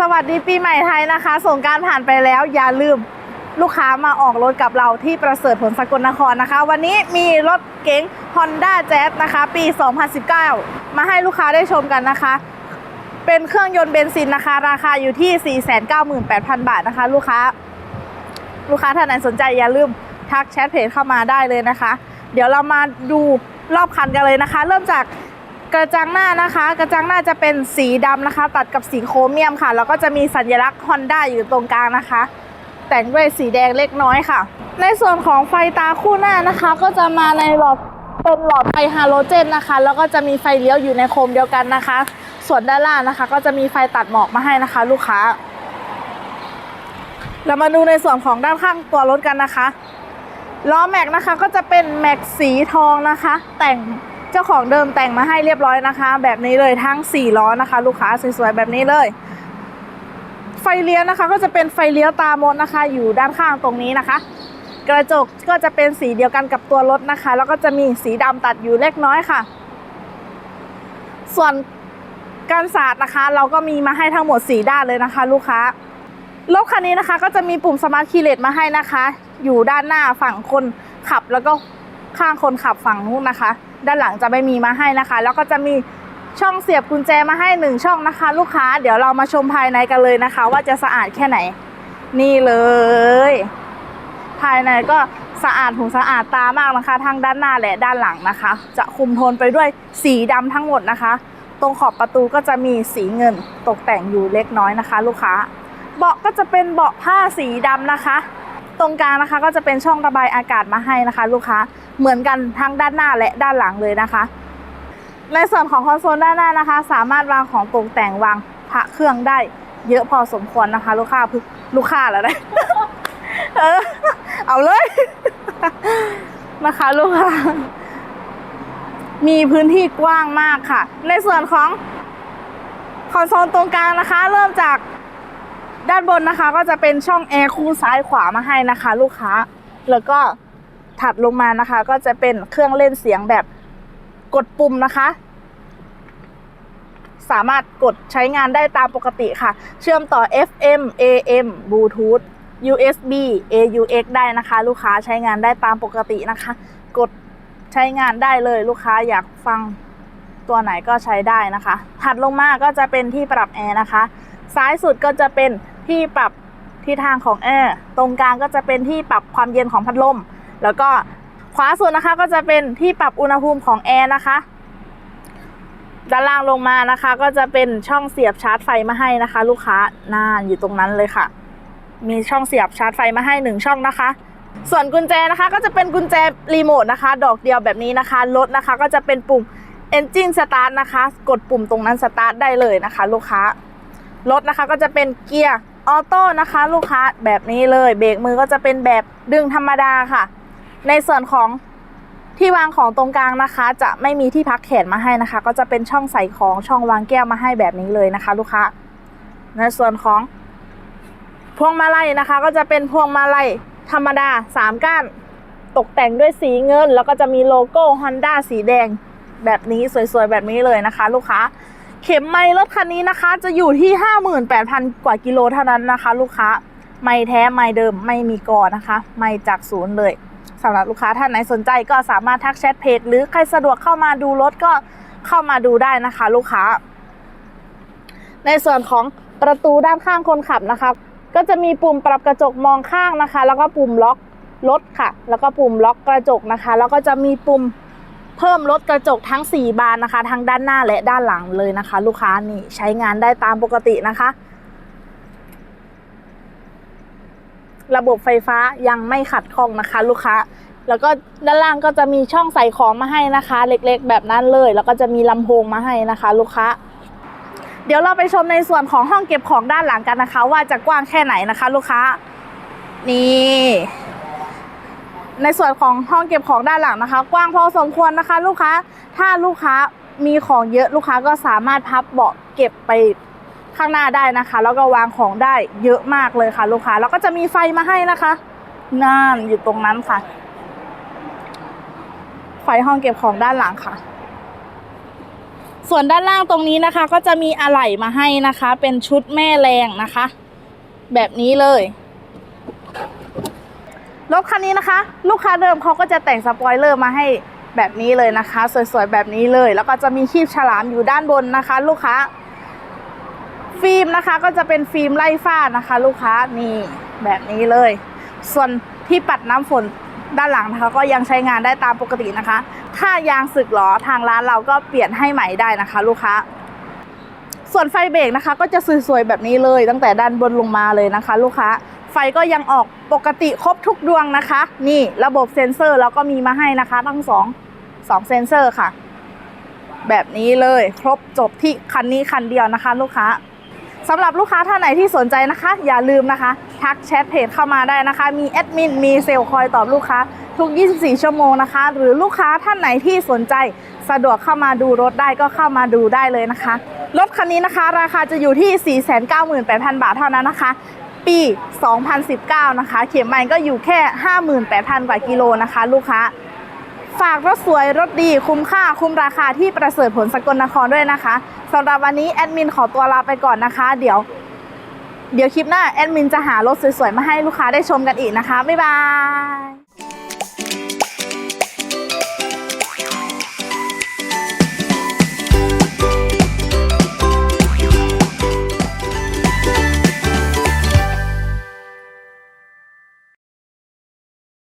สวัสดีปีใหม่ไทยนะคะสงการผ่านไปแล้วอย่าลืมลูกค้ามาออกรถกับเราที่ประเสริฐผลสกลนครนะคะ วันนี้มีรถเก๋ง Honda Jazz นะคะ ปี 2019 มาให้ลูกค้าได้ชมกันนะคะ เป็นเครื่องยนต์เบนซินนะคะ ราคาอยู่ที่ 498,000 บาทนะคะ ลูกค้า ลูกค้าท่านไหนสนใจอย่าลืมทักแชทเพจเข้ามาได้เลยนะคะ เดี๋ยวเรามาดูรอบคันกันเลยนะคะ เริ่มจาก กระจังหน้านะคะ กระจังหน้าจะเป็นสีดำนะคะ ตัดกับสีโครเมียมค่ะ แล้วก็จะมีสัญลักษณ์ Honda อยู่ตรงกลางนะคะ แต่งด้วยสีแดงเล็กน้อยค่ะ ในส่วนของไฟตาคู่หน้านะคะ ก็จะมาในหลอดเป็นหลอดไฟฮาโลเจนนะคะ แล้วก็จะมีไฟเลี้ยวอยู่ในโคมเดียวกันนะคะ ส่วนด้านล่างนะคะ ก็จะมีไฟตัดหมอกมาให้นะคะ ลูกค้า เรามาดูในส่วนของด้านข้างตัวรถกันนะคะล้อแม็กนะคะก็จะเป็นแม็กสีทองนะคะ แต่ง เจ้าของเดิมแต่งมาให้เรียบร้อยนะคะ แบบนี้เลยทั้ง4ล้อนะคะ ลูกค้าสวยๆแบบนี้เลย ไฟเลี้ยวนะคะ ก็จะเป็นไฟเลี้ยวตามดนะคะ อยู่ด้านข้างตรงนี้นะคะ กระจกก็จะเป็นสีเดียวกันกับตัวรถนะคะ แล้วก็จะมีสีดำตัดอยู่เล็กน้อยค่ะ ส่วนการสาดนะคะ เราก็มีมาให้ทั้งหมด 4 ด้านเลยนะคะ ลูกค้ารถคันนี้นะคะ ก็จะมีปุ่มสมาร์ทคีย์เลสมาให้นะคะ อยู่ด้านหน้าฝั่งคนขับแล้วก็ข้างคนขับฝั่งนู้นนะคะ ด้านหลังจะไม่มีมาให้นะคะ แล้วก็จะมีช่องเสียบกุญแจมาให้หนึ่งช่องนะคะ ลูกค้าเดี๋ยวเรามาชมภายในกันเลยนะคะ ว่าจะสะอาดแค่ไหน นี่เลย ภายในก็สะอาดหูสะอาดตามากนะคะทั้งด้านหน้าและด้านหลังนะคะ จะคุมโทนไปด้วยสีดำทั้งหมดนะคะ ตรงขอบประตูก็จะมีสีเงินตกแต่งอยู่เล็กน้อยนะคะ ลูกค้า เบาะก็จะเป็นเบาะผ้าสีดำนะคะ ตรงกลางนะคะ ก็จะเป็นช่องระบายอากาศมาให้นะคะ ลูกค้าเหมือนกันทั้งด้านหน้าและด้านหลังเลยนะคะ ในส่วนของคอนโซลด้านหน้านะคะ สามารถวางของตกแต่งวางพระเครื่องได้ เยอะพอสมควรนะคะ ลูกค้าพึลูกค้าแล้วนะเออเอาเลยนะคะ ลูกค้ามีพื้นที่กว้างมากค่ะ ในส่วนของคอนโซลตรงกลางนะคะ เริ่มจากานบนนะคะก็จะเป็นช่องแอร์คู่ซ้ายขวามาให้นะคะ ลูกค้า แล้วก็ถัดลงมานะคะ ก็จะเป็นเครื่องเล่นเสียงแบบกดปุ่มนะคะ สามารถกดใช้งานได้ตามปกติค่ะ เชื่อมต่อ FM AM Bluetooth USB AUX ได้นะคะ ลูกค้าใช้งานได้ตามปกตินะคะ กดใช้งานได้เลยลูกค้าอยากฟังตัวไหนก็ใช้ได้นะคะ ถัดลงมาก็จะเป็นที่ปรับแอร์นะคะ ซ้ายสุดก็จะเป็น ที่ปรับทิศทางของแอร์ตรงกลางก็จะเป็นที่ปรับความเย็นของพัดลม แล้วก็ขวาสุดนะคะก็จะเป็นที่ปรับอุณหภูมิของแอร์นะคะ ด้านล่างลงมานะคะ ก็จะเป็นช่องเสียบชาร์จไฟมาให้นะคะ ลูกค้าน่านอยู่ตรงนั้นเลยค่ะ มีช่องเสียบชาร์จไฟมาให้หนึ่งช่องนะคะ ส่วนกุญแจนะคะ ก็จะเป็นกุญแจรีโมทนะคะ ดอกเดียวแบบนี้นะคะรถนะคะ ก็จะเป็นปุ่ม Engine Start นะคะ กดปุ่มตรงนั้นสตาร์ทได้เลยนะคะ ลูกค้ารถนะคะก็จะเป็นเกียร์ ออโต้นะคะลูกค้าแบบนี้เลยเบรกมือก็จะเป็นแบบดึงธรรมดาค่ะ ในส่วนของที่วางของตรงกลางนะคะ จะไม่มีที่พักแขนมาให้นะคะ ก็จะเป็นช่องใส่ของช่องวางแก้วมาให้แบบนี้เลยนะคะ ลูกค้า ในส่วนของ พวงมาลัยนะคะ ก็จะเป็นพวงมาลัยธรรมดาสามก้าน ตกแต่งด้วยสีเงิน แล้วก็จะมีโลโก้ Honda สีแดง แบบนี้สวยๆ แบบนี้เลยนะคะ ลูกค้า เข็มไม้รถคันนี้นะคะ จะอยู่ที่ 58,000 กว่ากิโลเท่านั้นนะคะ ลูกค้าไม่แท้ไม่เดิมไม่มีก่อนะคะ ไม่จากศูนย์เลยสำหรับลูกค้าท่านไหนสนใจก็สามารถทักแชทเพจหรือใครสะดวกเข้ามาดูรถก็เข้ามาดูได้นะคะ ลูกค้า ในส่วนของประตูด้านข้างคนขับนะคะ ก็จะมีปุ่มปรับกระจกมองข้างนะคะ แล้วก็ปุ่มล็อกรถค่ะ แล้วก็ปุ่มล็อกกระจกนะคะ แล้วก็จะมีปุ่ม เพิ่มลดกระจกทั้ง 4 บานนะคะ ทั้งด้านหน้าและด้านหลังเลยนะคะ ลูกค้านี่ใช้งานได้ตามปกตินะคะ ระบบไฟฟ้ายังไม่ขัดข้องนะคะ ลูกค้า แล้วก็ด้านล่างก็จะมีช่องใส่ของมาให้นะคะ เล็กๆ แบบนั้นเลย แล้วก็จะมีลำโพงมาให้นะคะ ลูกค้าเดี๋ยวเราไปชมในส่วนของห้องเก็บของด้านหลังกันนะคะ ว่าจะกว้างแค่ไหนนะคะ ลูกค้า นี่ ในส่วนของห้องเก็บของด้านหลังนะคะ กว้างพอสมควรนะคะ ลูกค้าถ้าลูกค้ามีของเยอะลูกค้าก็สามารถพับเบาะเก็บไปข้างหน้าได้นะคะ แล้วก็วางของได้เยอะมากเลยค่ะ ลูกค้าแล้วก็จะมีไฟมาให้นะคะนั่นอยู่ตรงนั้นค่ะ ไฟห้องเก็บของด้านหลังค่ะ ส่วนด้านล่างตรงนี้นะคะ ก็จะมีอะไหล่มาให้นะคะ เป็นชุดแม่แรงนะคะ แบบนี้เลย รถคันนี้นะคะ ลูกค้าเดิมเขาก็จะแต่งสปอยเลอร์มาให้แบบนี้เลยนะคะ สวยๆแบบนี้เลย แล้วก็จะมีคีบฉลามอยู่ด้านบนนะคะ ลูกค้า ฟิล์มนะคะก็จะเป็นฟิล์มไล่ฟ้านะคะ ลูกค้านี่แบบนี้เลย ส่วนที่ปัดน้ำฝนด้านหลังนะคะก็ยังใช้งานได้ตามปกตินะคะ ถ้ายางสึกหรอทางร้านเราก็เปลี่ยนให้ใหม่ได้นะคะ ลูกค้า ส่วนไฟเบรกนะคะ ก็จะสวยๆแบบนี้เลย ตั้งแต่ด้านบนลงมาเลยนะคะ ลูกค้า ไฟก็ยังออกปกติครบทุกดวงนะคะ นี่ระบบเซ็นเซอร์เราก็มีมาให้นะคะ ทั้งสองสองเซ็นเซอร์ค่ะ แบบนี้เลยครบจบที่คันนี้คันเดียวนะคะ ลูกค้าสำหรับลูกค้าท่านไหนที่สนใจนะคะ อย่าลืมนะคะ ทักแชทเพจเข้ามาได้นะคะ มีแอดมินมีเซลล์คอยตอบลูกค้า ทุก 24 ชั่วโมงนะคะ หรือลูกค้าท่านไหนที่สนใจสะดวกเข้ามาดูรถได้ก็เข้ามาดูได้เลยนะคะ รถคันนี้นะคะ ราคาจะอยู่ที่ 498,000 บาทเท่านั้นนะคะ ปี 2019 นะคะ เข็มใหม่ก็อยู่แค่ 58,000 กว่ากิโลนะคะ ลูกค้า ฝากรถสวยรถดีคุ้มค่าคุ้มราคาที่ประเสริฐผลสกลนครด้วยนะคะสำหรับวันนี้แอดมินขอตัวลาไปก่อนนะคะ เดี๋ยว เดี๋ยวคลิปหน้าแอดมินจะหารถสวยๆ มาให้ลูกค้าได้ชมกันอีกนะคะ บ๊ายบาย